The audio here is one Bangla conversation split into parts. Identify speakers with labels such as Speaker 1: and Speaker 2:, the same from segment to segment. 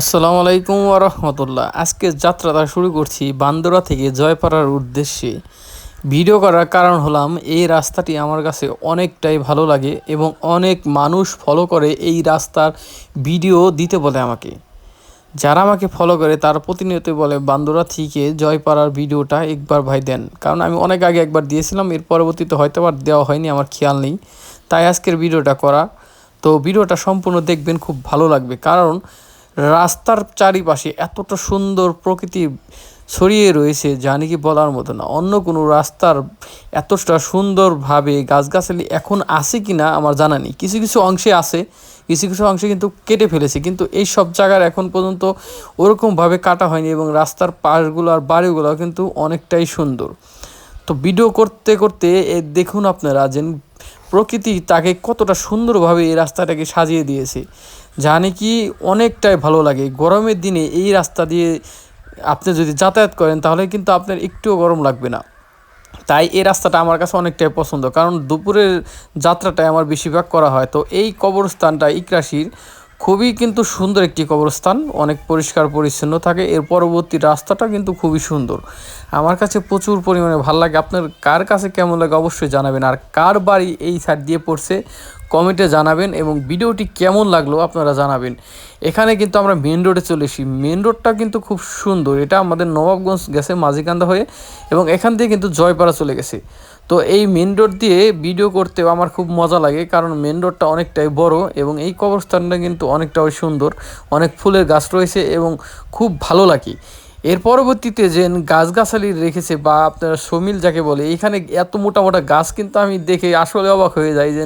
Speaker 1: আসসালামু আলাইকুম রহমতুল্লাহ। আজকে যাত্রাটা শুরু করছি বান্দরা থেকে জয়পাড়ার উদ্দেশ্যে। ভিডিও করার কারণ হলাম, এই রাস্তাটি আমার কাছে অনেকটাই ভালো লাগে এবং অনেক মানুষ ফলো করে এই রাস্তার ভিডিও দিতে বলে আমাকে। যারা আমাকে ফলো করে, তারা প্রতিনিয়ত বলে, বান্দরা থেকে জয়পাড়ার ভিডিওটা একবার ভাই দেন। কারণ আমি অনেক আগে একবার দিয়েছিলাম, এর পরবর্তীতে হয়তো আর দেওয়া হয়নি, আমার খেয়াল নেই। তাই আজকের ভিডিওটা করা। তো ভিডিওটা সম্পূর্ণ দেখবেন, খুব ভালো লাগবে। কারণ রাস্তার চারিপাশে এতটা সুন্দর প্রকৃতি ছড়িয়ে রয়েছে যা নাকি বলার মতো না। অন্য কোনো রাস্তার এতটা সুন্দরভাবে গাছগাছালি এখন আছে কি না আমার জানা নেই। কিছু কিছু অংশে আছে, কিছু কিছু অংশে কিন্তু কেটে ফেলেছে, কিন্তু এই সব জায়গার এখন পর্যন্ত ওরকমভাবে কাটা হয়নি এবং রাস্তার পাশগুলো আর বাড়িগুলো কিন্তু অনেকটাই সুন্দর। তো ভিডিও করতে করতে দেখুন আপনারা যে প্রকৃতি তাকে কতটা সুন্দরভাবে এই রাস্তাটাকে সাজিয়ে দিয়েছে। যা নাকি অনেকটাই ভালো লাগে। গরমের দিনে এই রাস্তা দিয়ে আপনি যদি যাতায়াত করেন, তাহলে কিন্তু আপনার একটুও গরম লাগবে না। তাই এই রাস্তাটা আমার কাছে অনেকটাই পছন্দ, কারণ দুপুরের যাত্রাটাই আমার বেশিরভাগ করা হয়। তো এই কবরস্থানটা ইকরাশির খুবই কিন্তু সুন্দর একটি কবরস্থান, অনেক পরিষ্কার পরিচ্ছন্ন থাকে। এর পরবর্তী রাস্তাটা কিন্তু খুবই সুন্দর। আমার কাছে প্রচুর পরিমাণে ভালো লাগে। আপনার কার কাছে কেমন লাগে অবশ্যই জানাবেন। আর কার বাড়ি এই সাইড দিয়ে পড়ছে কমেন্টে জানাবেন এবং ভিডিওটি কেমন লাগল আপনারা জানাবেন। এখানে কিন্তু আমরা মেন রোডে চলে এসি মেন রোডটা কিন্তু খুব সুন্দর। এটা আমাদের নবাবগঞ্জ গেছে মাঝিকান্দা হয়ে এবং এখান দিয়ে কিন্তু জয়পাড়া চলে গেছে। তো এই মেন রোড দিয়ে ভিডিও করতেও আমার খুব মজা লাগে কারণ মেন রোডটা অনেকটাই বড় এবং এই কবরস্থানটা কিন্তু অনেকটাই সুন্দর। অনেক ফুলের গাছ রয়েছে এবং খুব ভালো লাগে। এর পরবর্তীতে যে গাছগাছালি রেখেছে বা আপনারা সমিল যাকে বলে, এখানে এত মোটা মোটা গাছ কিন্তু আমি দেখে আসলে অবাক হয়ে যাই যে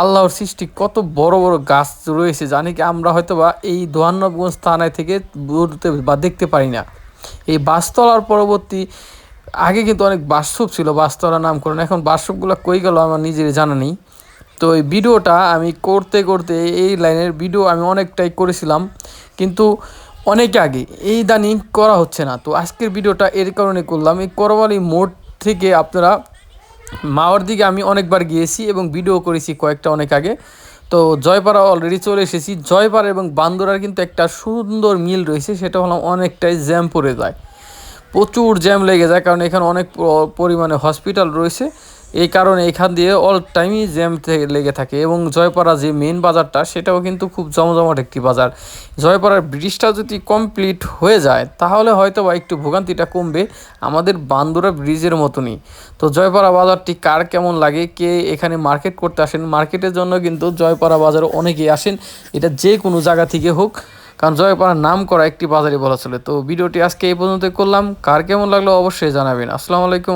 Speaker 1: আল্লাহর সৃষ্টি কত বড় বড় গাছ রয়েছে জানি কি আমরা হয়তো বা এই দোহান্নবগঞ্জ থানায় থেকে বলতে বা দেখতে পারি না। এই বাসতলার পরবর্তী, আগে কিন্তু অনেক বাস্তব ছিল বাসতলা নামকরণ। এখন বাস্তবগুলো কই গেল আমার নিজের জানা নেই। তো এই ভিডিওটা আমি করতে করতে এই লাইনের ভিডিও আমি অনেকটাই করেছিলাম, কিন্তু অনেক আগে এই দানি করা হচ্ছে না। তো আজকের ভিডিওটা এর কারণে করলাম। এই করবালি মোড় থেকে আপনারা মাওয়ার দিকে আমি অনেকবার গিয়েছি এবং ভিডিও করেছি কয়েকটা অনেক আগে। তো জয়পাড়া অলরেডি চলে এসেছি। জয়পাড়া এবং বান্দরার কিন্তু একটা সুন্দর মিল রয়েছে, সেটা হলো অনেকটাই জ্যাম পড়ে যায়। প্রচুর জ্যাম লেগে যায়, কারণ এখানে অনেক পরিমাণে হসপিটাল রয়েছে। এই কারণে এখান দিয়ে অল টাইমই জ্যাম লেগে থাকে এবং জয়পাড়া যে মেন বাজারটা, সেটাও কিন্তু খুব জমজমাট একটি বাজার। জয়পাড়ার ব্রিজটা যদি কমপ্লিট হয়ে যায়, তাহলে হয়তো বা একটু ভোগান্তিটা কমবে আমাদের বান্দুরা ব্রিজের মতনই। তো জয়পাড়া বাজারটি কার কেমন লাগে, কে এখানে মার্কেট করতে আসেন মার্কেটের জন্য কিন্তু জয়পাড়া বাজারে অনেকেই আসেন। এটা যে কোনো জায়গা থেকে হোক কারণ জয়পাড়ার নাম করা একটি বাজারই বলা চলে। তো ভিডিওটি আজকে এই পর্যন্ত করলাম। কার কেমন লাগল অবশ্যই জানাবেন। আসসালামু আলাইকুম